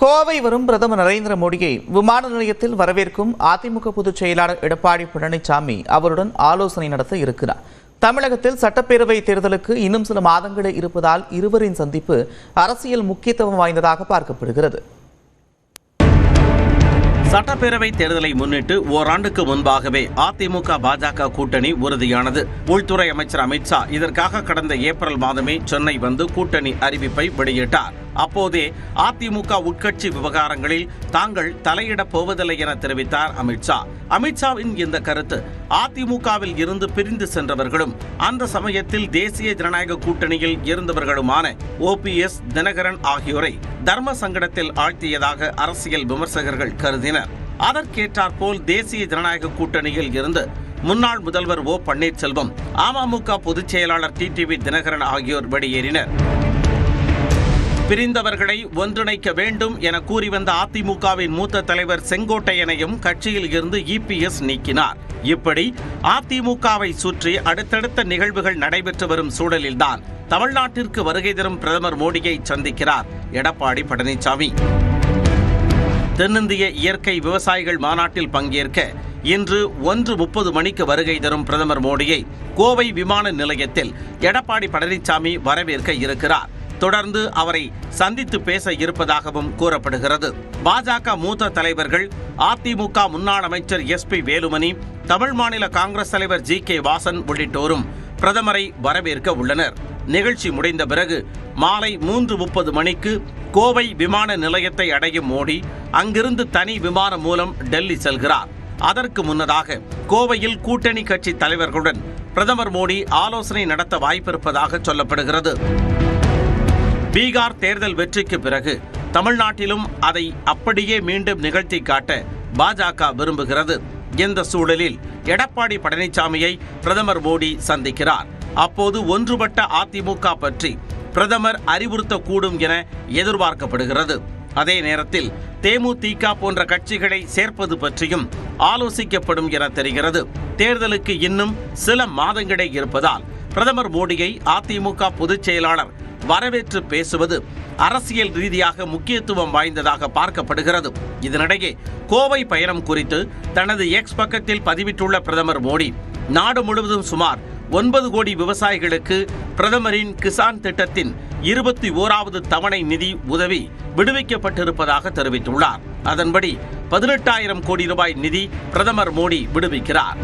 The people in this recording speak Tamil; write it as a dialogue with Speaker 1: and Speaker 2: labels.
Speaker 1: கோவை வரும் பிரதமர் நரேந்திர மோடியை விமான நிலையத்தில் வரவேற்கும் அதிமுக பொதுச் செயலாளர் எடப்பாடி பழனிசாமி அவருடன் ஆலோசனை நடத்த இருக்கிறார். தமிழகத்தில் சட்டப்பேரவை தேர்தலுக்கு இன்னும் சில மாதங்களே இருப்பதால் இருவரின் சந்திப்பு அரசியல் முக்கியத்துவம் வாய்ந்ததாக பார்க்கப்படுகிறது.
Speaker 2: சட்டப்பேரவை தேர்தலை முன்னிட்டு ஓராண்டுக்கு முன்பாகவே அதிமுக பாஜக கூட்டணி உறுதியானது. உள்துறை அமைச்சர் அமித்ஷா இதற்காக கடந்த ஏப்ரல் மாதமே சென்னை வந்து கூட்டணி அறிவிப்பை வெளியிட்டார். அப்போதே அதிமுக உட்கட்சி விவகாரங்களில் தாங்கள் தலையிடப் போவதில்லை என தெரிவித்தார் அமித்ஷா அமித்ஷாவின் இந்த கருத்து அதிமுகவில் இருந்து பிரிந்து சென்றவர்களும் அந்த சமயத்தில் தேசிய ஜனநாயக கூட்டணியில் இருந்தவர்களுமான ஓபிஎஸ் தினகரன் ஆகியோரை தர்ம சங்கடத்தில் ஆழ்த்தியதாக அரசியல் விமர்சகர்கள் கருதினர். அதற்கேற்றாற்போல் தேசிய ஜனநாயக கூட்டணியில் இருந்து முன்னாள் முதல்வர் ஓ பன்னீர்செல்வம் அமமுக பொதுச் செயலாளர் டிடிவி தினகரன் ஆகியோர் வெளியேறினர். பிரிந்தவர்களை ஒன்றிணைக்க வேண்டும் என கூறி வந்த அதிமுகவின் மூத்த தலைவர் செங்கோட்டையனையும் கட்சியில் இருந்து இபிஎஸ் நீக்கினார். இப்படி அதிமுகவை சுற்றி அடுத்தடுத்த நிகழ்வுகள் நடைபெற்று வரும் சூழலில்தான் தமிழ்நாட்டிற்கு வருகை தரும் பிரதமர் மோடியை சந்திக்கிறார். எடப்பாடி பழனிசாமி. தென்னிந்திய இயற்கை விவசாயிகள் மாநாட்டில் பங்கேற்க இன்று ஒன்று முப்பது மணிக்கு வருகை தரும் பிரதமர் மோடியை கோவை விமான நிலையத்தில் எடப்பாடி பழனிசாமி வரவேற்க இருக்கிறார். தொடர்ந்து அவரை சந்தித்து பேச இருப்பதாகவும் கூறப்படுகிறது. பாஜக மூத்த தலைவர்கள் அதிமுக முன்னாள் அமைச்சர் எஸ் பி வேலுமணி தமிழ் மாநில காங்கிரஸ் தலைவர் ஜி கே வாசன் உள்ளிட்டோரும் பிரதமரை வரவேற்க உள்ளனர். நிகழ்ச்சி முடிந்த பிறகு மாலை மூன்று முப்பது மணிக்கு கோவை விமான நிலையத்தை அடையும் மோடி அங்கிருந்து தனி விமானம் மூலம் டெல்லி செல்கிறார். அதற்கு முன்னதாக கோவையில் கூட்டணி கட்சி தலைவர்களுடன் பிரதமர் மோடி ஆலோசனை நடத்த வாய்ப்பிருப்பதாக சொல்லப்படுகிறது. பீகார் தேர்தல் வெற்றிக்கு பிறகு தமிழ்நாட்டிலும் அதை அப்படியே மீண்டும் நிகழ்த்தி காட்ட பாஜக விரும்புகிறது. இந்த சூழலில் எடப்பாடி பழனிசாமியை பிரதமர் மோடி சந்திக்கிறார். அப்போது ஒன்றுபட்ட அதிமுக பற்றி பிரதமர் அறிவுறுத்தக்கூடும் என எதிர்பார்க்கப்படுகிறது. அதே நேரத்தில் தேமுதிக போன்ற கட்சிகளை சேர்ப்பது பற்றியும் ஆலோசிக்கப்படும் என தெரிகிறது. தேர்தலுக்கு இன்னும் சில மாதங்களே இருப்பதால் பிரதமர் மோடியை அதிமுக பொதுச் செயலாளர் வரவேற்று பேசுவது அரசியல் ரீதியாக முக்கியத்துவம் வாய்ந்ததாக பார்க்கப்படுகிறது. இதனிடையே கோவை பயணம் குறித்து தனது எக்ஸ் பக்கத்தில் பதிவிட்டுள்ள பிரதமர் மோடி நாடு முழுவதும் சுமார் ஒன்பது கோடி விவசாயிகளுக்கு பிரதமரின் கிசான் திட்டத்தின் இருபத்தி ஓராவது தவணை நிதி உதவி விடுவிக்கப்பட்டிருப்பதாக தெரிவித்துள்ளார். அதன்படி பதினெட்டாயிரம் கோடி ரூபாய் நிதி பிரதமர் மோடி விடுவிக்கிறார்.